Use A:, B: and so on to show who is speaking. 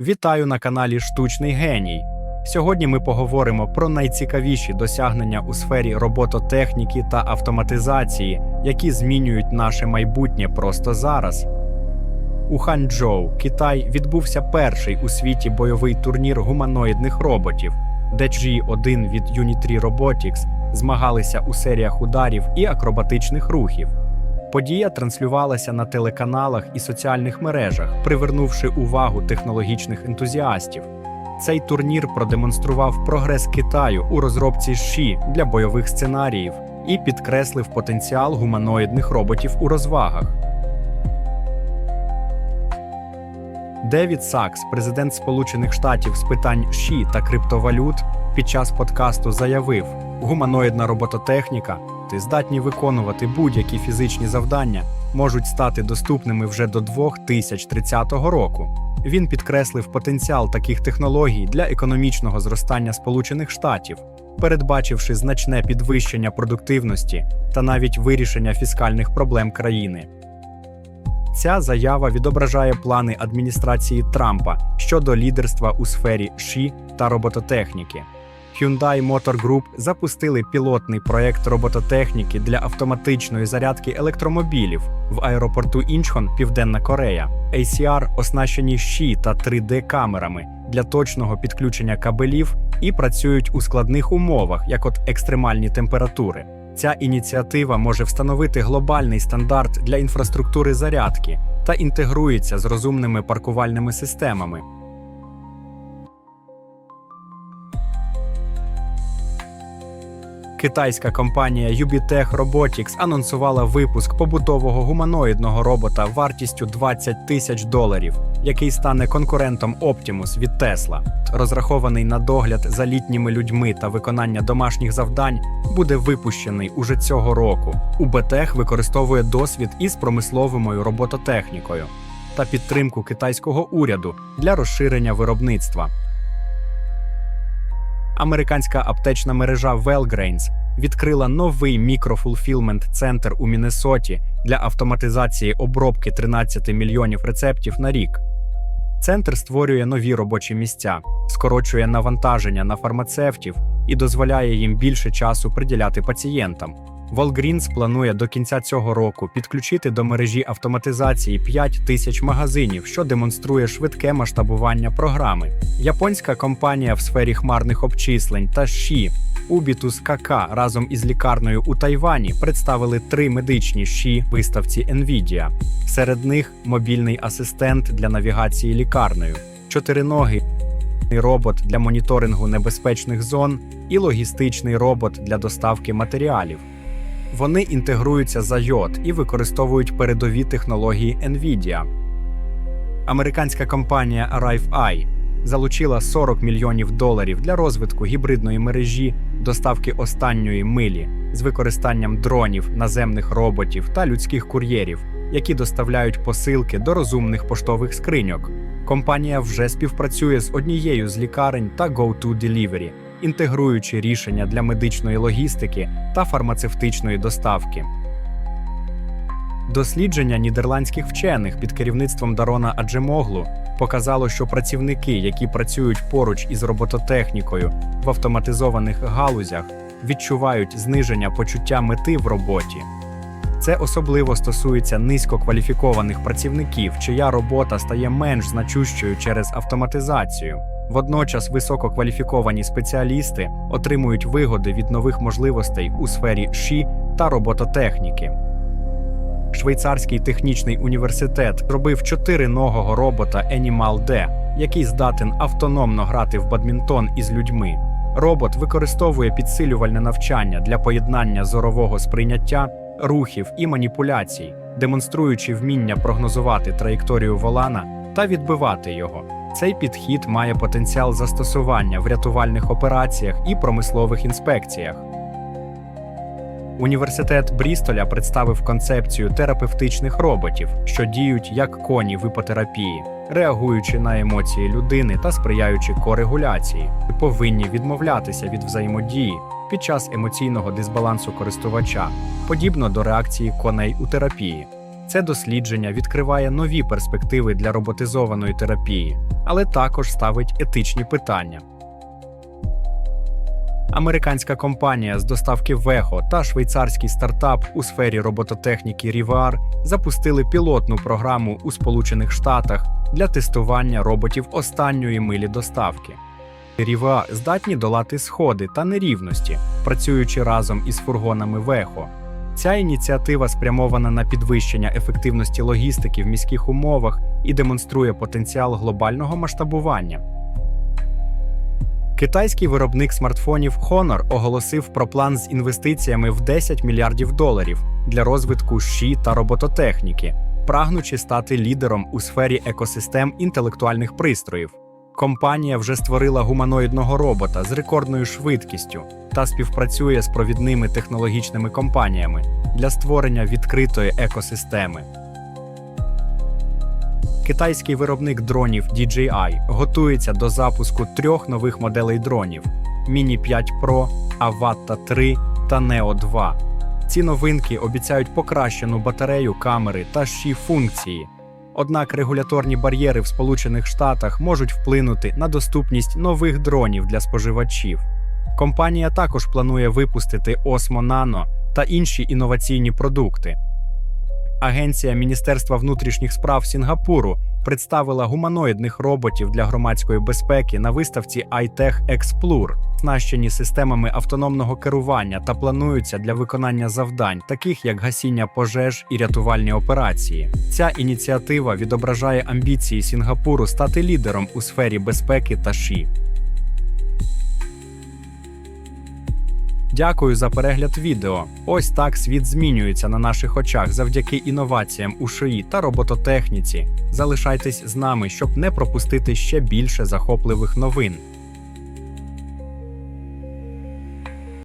A: Вітаю на каналі Штучний Геній. Сьогодні ми поговоримо про найцікавіші досягнення у сфері робототехніки та автоматизації, які змінюють наше майбутнє просто зараз. У Ханчжоу, Китай, відбувся перший у світі бойовий турнір гуманоїдних роботів, де G1 від Unitree Robotics змагалися у серіях ударів і акробатичних рухів. Подія транслювалася на телеканалах і соціальних мережах, привернувши увагу технологічних ентузіастів. Цей турнір продемонстрував прогрес Китаю у розробці ШІ для бойових сценаріїв і підкреслив потенціал гуманоїдних роботів у розвагах. Девід Сакс, президент Сполучених Штатів з питань ШІ та криптовалют, під час подкасту заявив: гуманоїдна робототехніка ти здатні виконувати будь-які фізичні завдання, можуть стати доступними вже до 2030 року. Він підкреслив потенціал таких технологій для економічного зростання Сполучених Штатів, передбачивши значне підвищення продуктивності та навіть вирішення фіскальних проблем країни. Ця заява відображає плани адміністрації Трампа щодо лідерства у сфері ШІ та робототехніки. Hyundai Motor Group запустили пілотний проект робототехніки для автоматичної зарядки електромобілів в аеропорту Інчхон, Південна Корея. ACR оснащені ЩІ та 3D-камерами для точного підключення кабелів і працюють у складних умовах, як от екстремальні температури. Ця ініціатива може встановити глобальний стандарт для інфраструктури зарядки та інтегрується з розумними паркувальними системами. Китайська компанія Ubitech Robotics анонсувала випуск побутового гуманоїдного робота вартістю 20 тисяч доларів, який стане конкурентом Optimus від Tesla. Розрахований на догляд за літніми людьми та виконання домашніх завдань, буде випущений уже цього року. Убетех використовує досвід із промисловою робототехнікою та підтримку китайського уряду для розширення виробництва. Американська аптечна мережа Wellgrains відкрила новий мікрофулфілмент центр у Міннесоті для автоматизації обробки 13 мільйонів рецептів на рік. Центр створює нові робочі місця, скорочує навантаження на фармацевтів і дозволяє їм більше часу приділяти пацієнтам. Walgreens планує до кінця цього року підключити до мережі автоматизації 5 тисяч магазинів, що демонструє швидке масштабування програми. Японська компанія в сфері хмарних обчислень та ШІ Ubitus KK разом із лікарнею у Тайвані представили три медичні ШІ виставці NVIDIA. Серед них мобільний асистент для навігації лікарнею, чотириногий робот для моніторингу небезпечних зон і логістичний робот для доставки матеріалів. Вони інтегруються за йод і використовують передові технології NVIDIA. Американська компанія Arrive залучила 40 мільйонів доларів для розвитку гібридної мережі доставки останньої милі з використанням дронів, наземних роботів та людських кур'єрів, які доставляють посилки до розумних поштових скриньок. Компанія вже співпрацює з однією з лікарень та GoToDelivery, інтегруючи рішення для медичної логістики та фармацевтичної доставки. Дослідження нідерландських вчених під керівництвом Дарона Аджемоглу показало, що працівники, які працюють поруч із робототехнікою в автоматизованих галузях, відчувають зниження почуття мети в роботі. Це особливо стосується низькокваліфікованих працівників, чия робота стає менш значущою через автоматизацію. Водночас висококваліфіковані спеціалісти отримують вигоди від нових можливостей у сфері ШІ та робототехніки. Швейцарський технічний університет зробив чотириногого робота Animal D, який здатен автономно грати в бадмінтон із людьми. Робот використовує підсилювальне навчання для поєднання зорового сприйняття, рухів і маніпуляцій, демонструючи вміння прогнозувати траєкторію волана та відбивати його. Цей підхід має потенціал застосування в рятувальних операціях і промислових інспекціях. Університет Брістоля представив концепцію терапевтичних роботів, що діють як коні в іпотерапії, реагуючи на емоції людини та сприяючи корегуляції, повинні відмовлятися від взаємодії під час емоційного дисбалансу користувача, подібно до реакції коней у терапії. Це дослідження відкриває нові перспективи для роботизованої терапії, але також ставить етичні питання. Американська компанія з доставки Вехо та швейцарський стартап у сфері робототехніки Rivar запустили пілотну програму у Сполучених Штатах для тестування роботів останньої милі доставки. Ріва здатні долати сходи та нерівності, працюючи разом із фургонами Вехо. Ця ініціатива спрямована на підвищення ефективності логістики в міських умовах і демонструє потенціал глобального масштабування. Китайський виробник смартфонів Honor оголосив про план з інвестиціями в 10 мільярдів доларів для розвитку ШІ та робототехніки, прагнучи стати лідером у сфері екосистем інтелектуальних пристроїв. Компанія вже створила гуманоїдного робота з рекордною швидкістю та співпрацює з провідними технологічними компаніями для створення відкритої екосистеми. Китайський виробник дронів DJI готується до запуску трьох нових моделей дронів: Mini 5 Pro, Avatta 3 та Neo 2. Ці новинки обіцяють покращену батарею камери та ші функції. Однак регуляторні бар'єри в Сполучених Штатах можуть вплинути на доступність нових дронів для споживачів. Компанія також планує випустити Osmo Nano та інші інноваційні продукти. Агенція Міністерства внутрішніх справ Сінгапуру представила гуманоїдних роботів для громадської безпеки на виставці iTech Explore, оснащені системами автономного керування та плануються для виконання завдань, таких як гасіння пожеж і рятувальні операції. Ця ініціатива відображає амбіції Сінгапуру стати лідером у сфері безпеки та ШІ. Дякую за перегляд відео. Ось так світ змінюється на наших очах завдяки інноваціям у шиї та робототехніці. Залишайтесь з нами, щоб не пропустити ще більше захопливих новин.